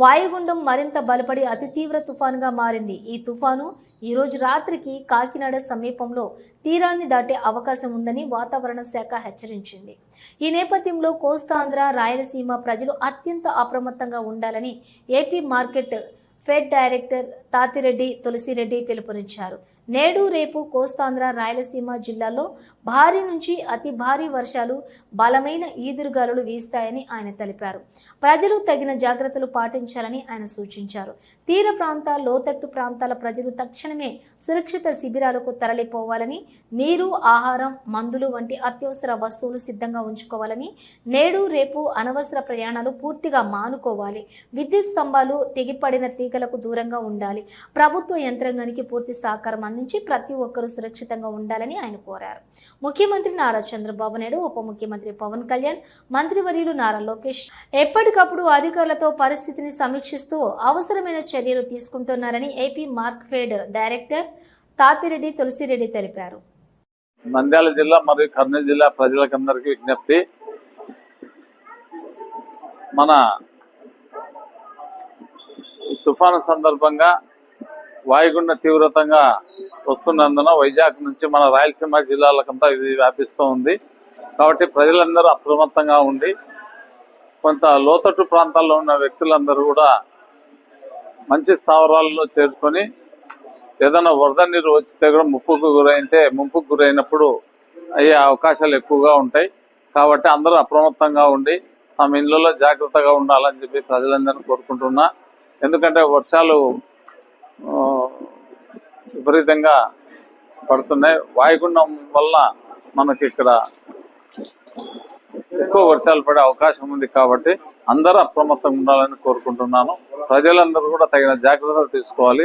వాయుగుండం మరింత బలపడి అతి తీవ్ర తుఫానుగా మారింది. ఈ తుఫాను ఈరోజు రాత్రికి కాకినాడ సమీపంలో తీరాన్ని దాటే అవకాశం ఉందని వాతావరణ శాఖ హెచ్చరించింది. ఈ నేపథ్యంలో కోస్తాంధ్ర రాయలసీమ ప్రజలు అత్యంత అప్రమత్తంగా ఉండాలని AP market fed director Tatireddy Tulasireddy పిలుపునిచ్చారు. నేడు రేపు కోస్తాంధ్ర రాయలసీమ జిల్లాల్లో భారీ నుంచి అతి భారీ వర్షాలు బలమైన ఈదురుగాలులు వీస్తాయని ఆయన తెలిపారు. ప్రజలు తగిన జాగ్రత్తలు పాటించాలని ఆయన సూచించారు. తీర ప్రాంత లోతట్టు ప్రాంతాల ప్రజలు తక్షణమే సురక్షిత శిబిరాలకు తరలిపోవాలని నీరు ఆహారం మందులు వంటి అత్యవసర వస్తువులు సిద్ధంగా ఉంచుకోవాలని నేడు రేపు అనవసర ప్రయాణాలు పూర్తిగా మానుకోవాలి విద్యుత్ స్తంభాలు తెగిపడిన తీగలకు దూరంగా ఉండాలి. ప్రభుత్వ యంత్రాంగానికి పూర్తి సహకారం అందించి ప్రతి ఒక్కరూ సురక్షితంగా ఉండాలని ఆయన కోరారు. ముఖ్యమంత్రి నారా చంద్రబాబు నాయుడు ఉప ముఖ్యమంత్రి పవన్ కళ్యాణ్ మంత్రివర్యులు నారా లోకేష్ ఎప్పటికప్పుడు అధికారులతో పరిస్థితిని సమీక్షిస్తూ అవసరమైన చర్యలు తీసుకుంటున్నారని ఏపీ మార్క్ఫెడ్ డైరెక్టర్ తాతిరెడ్డి తులసిరెడ్డి తెలిపారు. నంద్యాల జిల్లా మరియు కర్నూలు జిల్లా ప్రజలకందరికీ విజ్ఞప్తి. మన తుఫాను సందర్భంగా వాయుగుండ తీవ్రతంగా వస్తున్నందున వైజాగ్ నుంచి మన రాయలసీమ జిల్లాలకంతా ఇది వ్యాపిస్తూ ఉంది. కాబట్టి ప్రజలందరూ అప్రమత్తంగా ఉండి కొంత లోతట్టు ప్రాంతాల్లో ఉన్న వ్యక్తులందరూ కూడా మంచి స్థావరాలలో చేరుకొని ఏదైనా వరద నీరు వచ్చితే కూడా ముప్పుకు గురైతే ముంపుకు గురైనప్పుడు అయ్యే అవకాశాలు ఎక్కువగా ఉంటాయి. కాబట్టి అందరూ అప్రమత్తంగా ఉండి తమ ఇళ్ళలో జాగ్రత్తగా ఉండాలని చెప్పి ప్రజలందరినీ కోరుకుంటున్నా. ఎందుకంటే వర్షాలు విపరీతంగా పడుతున్నాయి. వాయుగుండం వల్ల మనకి ఇక్కడ ఎక్కువ వర్షాలు పడే అవకాశం ఉంది కాబట్టి అందరూ అప్రమత్తంగా ఉండాలని కోరుకుంటున్నాను. ప్రజలందరూ కూడా తగిన జాగ్రత్తలు తీసుకోవాలి.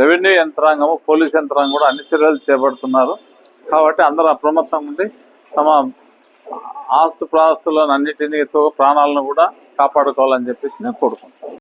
రెవెన్యూ యంత్రాంగము పోలీస్ యంత్రాంగం కూడా అన్ని చర్యలు చేపడుతున్నారు. కాబట్టి అందరూ అప్రమత్తంగా ఉండి తమ ఆస్తు ప్రాస్తులను అన్నిటినీ ప్రాణాలను కూడా కాపాడుకోవాలని చెప్పేసి నేను కోరుకుంటున్నాను.